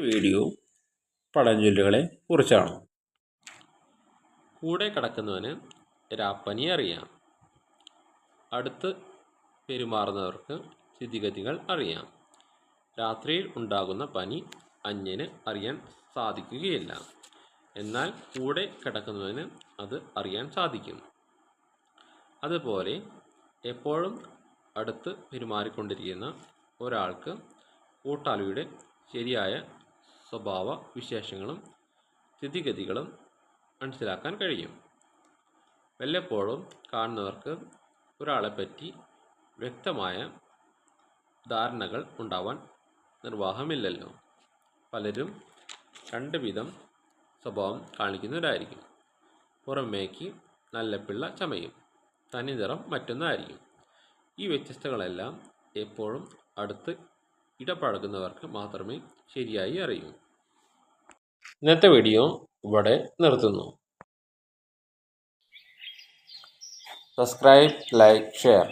Video പഴഞ്ചൊല്ലുകളെ കുറിച്ചാണ്. കൂടെ കിടക്കുന്നവന് രാപ്പനി അറിയാം. അടുത്ത് പെരുമാറുന്നവർക്ക് സ്ഥിതിഗതികൾ അറിയാം. രാത്രിയിൽ ഉണ്ടാകുന്ന പനി അന്യന് അറിയാൻ സാധിക്കുകയില്ല. എന്നാൽ കൂടെ കിടക്കുന്നവന് അത് അറിയാൻ സാധിക്കും. അതുപോലെ എപ്പോഴും അടുത്ത് പെരുമാറിക്കൊണ്ടിരിക്കുന്ന ഒരാൾക്ക് കൂട്ടാളിയുടെ ശരിയായ സ്വഭാവ വിശേഷങ്ങളും സ്ഥിതിഗതികളും മനസ്സിലാക്കാൻ കഴിയും. വല്ലപ്പോഴും കാണുന്നവർക്ക് ഒരാളെപ്പറ്റി വ്യക്തമായ ധാരണകൾ ഉണ്ടാവാൻ നിർവാഹമില്ലല്ലോ. പലരും രണ്ട് വിധം സ്വഭാവം കാണിക്കുന്നവരായിരിക്കും. പുറമേക്ക് നല്ല പിള്ള ചമയും തനിനിറം മറ്റൊന്നായിരിക്കും. ഈ വ്യത്യസ്തകളെല്ലാം എപ്പോഴും അടുത്ത് ഇടപഴകുന്നവർക്ക് മാത്രമേ ശരിയായി അറിയൂ. ഇന്നത്തെ വീഡിയോ ഇവിടെ നിർത്തുന്നു. Subscribe like share